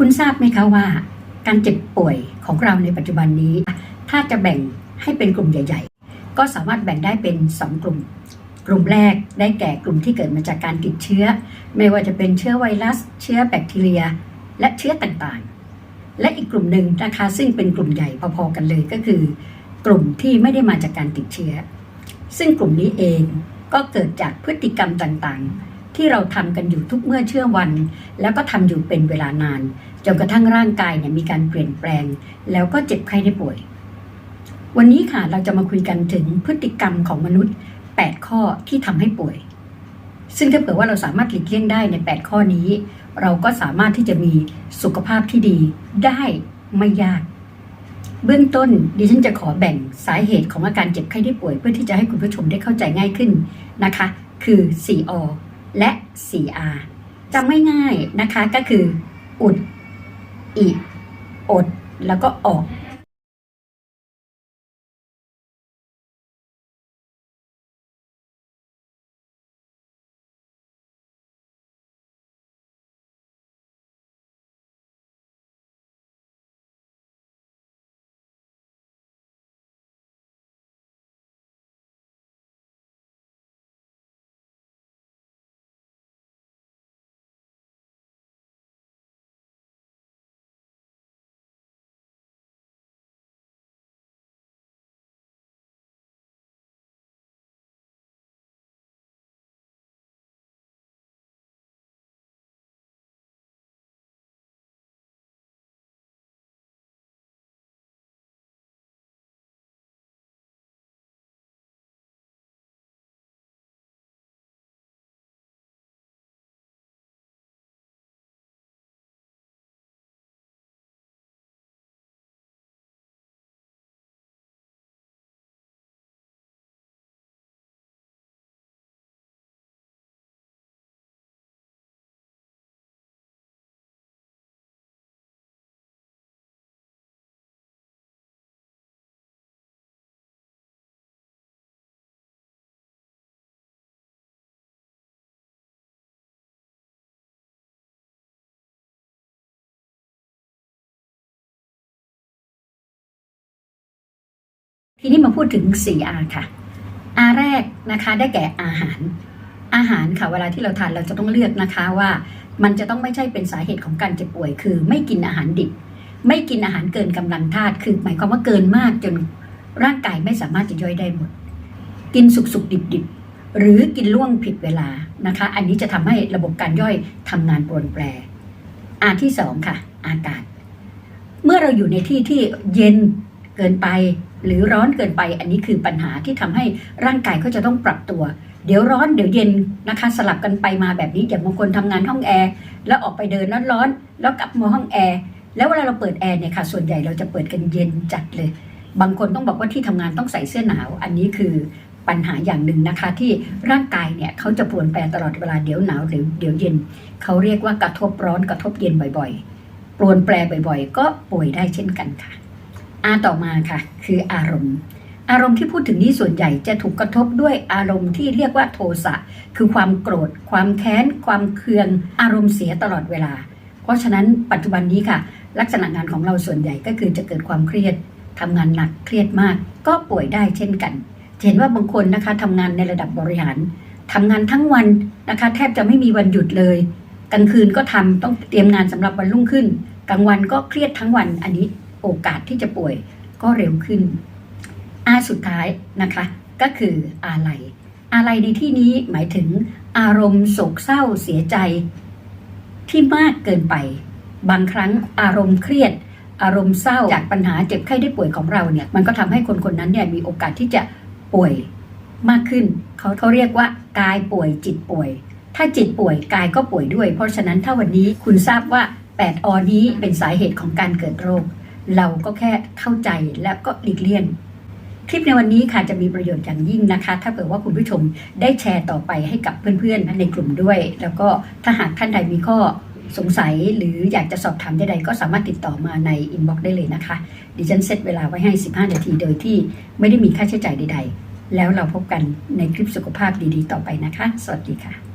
คุณทราบไหมคะว่า การเจ็บป่วยของเราในปัจจุบันนี้ ถ้าจะแบ่งให้เป็นกลุ่มใหญ่ ๆ ก็สามารถแบ่งได้เป็น 2 กลุ่ม กลุ่มแรกได้แก่กลุ่มที่เกิดมาจากการติดเชื้อ ไม่ว่าจะเป็นเชื้อไวรัส เชื้อแบคทีเรีย และเชื้อต่างๆ และอีกกลุ่มหนึ่งนะคะซึ่งเป็นกลุ่มใหญ่พอๆกันเลยก็คือ กลุ่มที่ไม่ได้มาจากการติดเชื้อ ซึ่งกลุ่มนี้เองก็เกิดจากพฤติกรรมต่างๆ ที่เราทำกันอยู่ทุกเมื่อเชื่อวัน แล้วก็ทำอยู่เป็นเวลานานจนกระทั่งร่างกายเนี่ยมีการเปลี่ยนแปลง แล้วก็เจ็บไข้ได้ป่วย วันนี้ค่ะเราจะมาคุยกันถึงพฤติกรรมของมนุษย์ 8 ข้อที่ทำให้ป่วย ซึ่งถ้าเผื่อว่าเราสามารถหลีกเลี่ยงได้ใน 8 ข้อนี้ เราก็สามารถที่จะมีสุขภาพที่ดีได้ไม่ยากเบื้องต้นดิฉันจะขอแบ่งสาเหตุของอาการเจ็บไข้ได้ป่วย เพื่อที่จะให้คุณผู้ชมได้เข้าใจง่ายขึ้นนะคะ คือ 4 อ และ 4 R จำไม่ง่ายนะคะก็คืออุด อิ อด แล้วก็ออก ทีนี้มาพูดถึง 4R ค่ะ R แรกนะคะได้แก่อาหาร อาหารค่ะเวลาที่เราทานเราจะต้องเลือกนะคะว่า มันจะต้องไม่ใช่เป็นสาเหตุของการเจ็บป่วย คือไม่กินอาหารดิบ ไม่กินอาหารเกินกำลังธาตุคือ หมายความว่าเกินมากจนร่างกายไม่สามารถจะย่อยได้หมด กินสุกสุกดิบดิบหรือกินล่วงผิดเวลานะคะ อันนี้จะทำให้ระบบการย่อยทำงานปรนแปรอาที่สองค่ะ อากาศ เมื่อเราอยู่ในที่ที่เย็นเกินไป หรือร้อนเกินไปอันนี้คือปัญหาที่ทำให้ร่างกายเขาจะต้องปรับตัว เดี๋ยวร้อนเดี๋ยวเย็นนะคะ สลับกันไปมาแบบนี้อย่างบางคนทำงานห้องแอร์แล้วออกไปเดินร้อนๆแล้วกลับมาห้องแอร์แล้วเวลาเราเปิดแอร์เนี่ยค่ะส่วนใหญ่เราจะเปิดกันเย็นจัดเลย บางคนต้องบอกว่าที่ทำงานต้องใส่เสื้อหนาว อันนี้คือปัญหาอย่างหนึ่งนะคะที่ร่างกายเนี่ยเขาจะปวนแปรตลอดเวลาเดี๋ยวหนาวหรือเดี๋ยวเย็นเขาเรียกว่ากระทบร้อนกระทบเย็นบ่อยๆปรวนแปรบ่อย ๆ ก็ป่วยได้เช่นกันค่ะ อาต่อมาค่ะ คืออารมณ์ อารมณ์ที่พูดถึงนี้ส่วนใหญ่จะถูกกระทบด้วยอารมณ์ที่เรียกว่าโทสะคือความโกรธ ความแค้น ความเคือง อารมณ์เสียตลอดเวลา เพราะฉะนั้นปัจจุบันนี้ค่ะ ลักษณะงานของเราส่วนใหญ่ก็คือจะเกิดความเครียดทำงานหนักเครียดมาก ก็ป่วยได้เช่นกันเห็นว่าบางคนนะคะทำงานในระดับบริหารทำงานทั้งวันนะคะ แทบจะไม่มีวันหยุดเลยกลางคืนก็ทำต้องเตรียมงานสำหรับวันรุ่งขึ้นกลางวันก็เครียดทั้งวันอันนี้ โอกาสที่จะป่วยก็เร็วขึ้น อาสุดท้ายนะคะ ก็คืออาลัยอาลัยในที่นี้หมายถึงอารมณ์โศกเศร้าเสียใจที่มากเกินไป บางครั้งอารมณ์เครียด อารมณ์เศร้าจากปัญหาเจ็บไข้ได้ป่วยของเราเนี่ยมันก็ทำให้คนคนนั้นเนี่ยมีโอกาสที่จะป่วยมากขึ้น เขาเขาเรียกว่ากายป่วยจิตป่วย ถ้าจิตป่วยกายก็ป่วยด้วย เพราะฉะนั้นถ้าวันนี้คุณทราบว่า 8อนี้เป็นสาเหตุของการเกิดโรค เราก็แค่เข้าใจและก็หลีกเลี่ยงคลิปในวันนี้ค่ะจะมีประโยชน์อย่างยิ่งนะคะ ถ้าเผื่อว่าคุณผู้ชมได้แชร์ต่อไปให้กับเพื่อนๆในกลุ่มด้วย แล้วก็ถ้าหากท่านใดมีข้อสงสัยหรืออยากจะสอบถามใดๆก็สามารถติดต่อมาในอินบ็อกซ์ได้เลยนะคะ ดิฉันเซตเวลาไว้ให้ 15 นาทีโดยที่ไม่ได้มีค่าใช้จ่ายใด ๆ แล้วเราพบกันในคลิปสุขภาพดีๆ ต่อไปนะคะ สวัสดีค่ะ